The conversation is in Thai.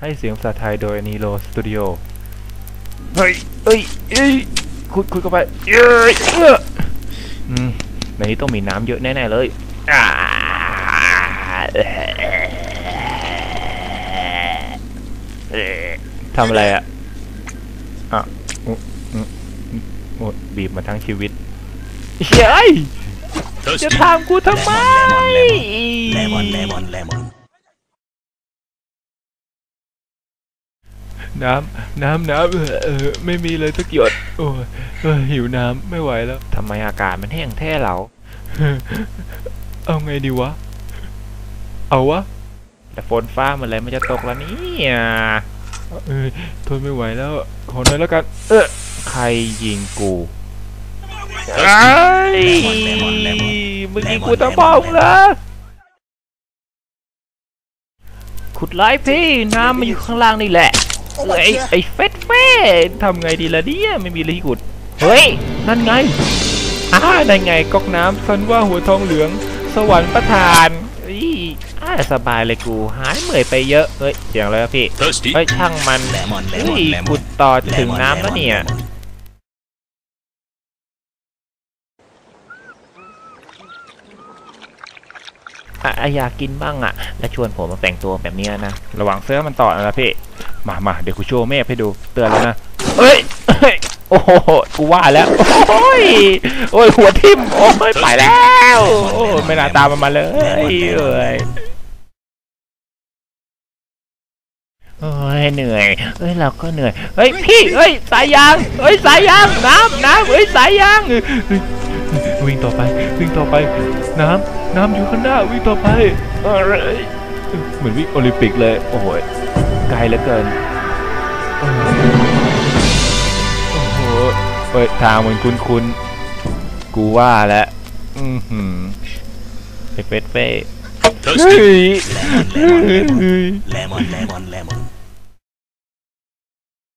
ให้เสียงภาษาไทยโดยนีโ o สตูดิโอเฮ้ยเอ้ยเอ้ยคุดคุดเข้าไปเอ้ยเอ้ออืมในนี้ต้องมีน้ำเยอะแน่ๆเลยอ่าทำอะไรอะอะอุ๊อุ๊โอ้บีบมาทั้งชีวิตเฮ้ยจะทำกูทำไม lemon, lemon, lemon. น้ำน้ำน้ำเออเออไม่มีเลยสักหยดโอ้ยเออหิวน้ำไม่ไหวแล้ว ทำไมอากาศมันแห้งแท้เหรอเอาไงดีวะ เอาวะ แต่ฝนฟ้าเมันอะไรมันจะตกแล้วเนี่ยเออทนไม่ไหวแล้ว ขอหน่อยแล้วกัน เออใครยิงกูไอ้ยมึงยิงกูตะบองเหรอขุดไล่พี่น้ำมันอยู่ข้างล่างนี่แหละ ไอ้ไอ้เฟสเฟสทำไงดีล่ะเนี่ยไม่มีอะไรที่ขุดเฮ้ย นั่นไงอ้านั่นไงก๊อกน้ำสันว่าหัวทองเหลือง สวรรค์ประทานอีอ้าสบายเลยกูหายเหนื่อยไปเยอะเฮ้ยเสียงอะไรวะพี่ Thirsty? เฮ้ยช่างมัน Lemon, เฮ้ lemon, ย lemon. ขุดต่อจะถึง Lemon, น้ำแล้ว lemon, เนี่ย lemon. อะอะอยากกินบ้างอะแล้วชวนผมมาแต่งตัวแบบเนี้ยนะ ระวังเสื้อมันต่อนะพี่ มามาเดี๋ยวกูโชว์เมฆให้ดู เตือนแล้วนะเอ้ยเอ้ยโอ้โหกูว่าแล้วโอ้ยโอ้ยหัวทิ่มโอ้ยไปแล้วโอ้ไม่น่าตามมันมาเลยเอ้ยโอ้ยเหนื่อยเอ้ยเราก็เหนื่อยเฮ้ยพี่เฮ้ยสายยางเฮ้ยสายยางน้ำน้ำเฮ้ยสายยางวิ่งต่อไป วิ่งต่อไป น้ำน้ำอยู่ข้างหน้าวิ่งต่อไปเอ้ยเหมือนวิ่งโอลิมปิกเลยโอ้โห ไกลเหลือเกิน โอ้โหเฮ้ยทางมันคุ้นๆกูว่าแล้วอือหือไอ้เฟสเฟ่ Thirsty? เฮ้ย Lemon, lemon, lemon. Lemon, lemon, lemon.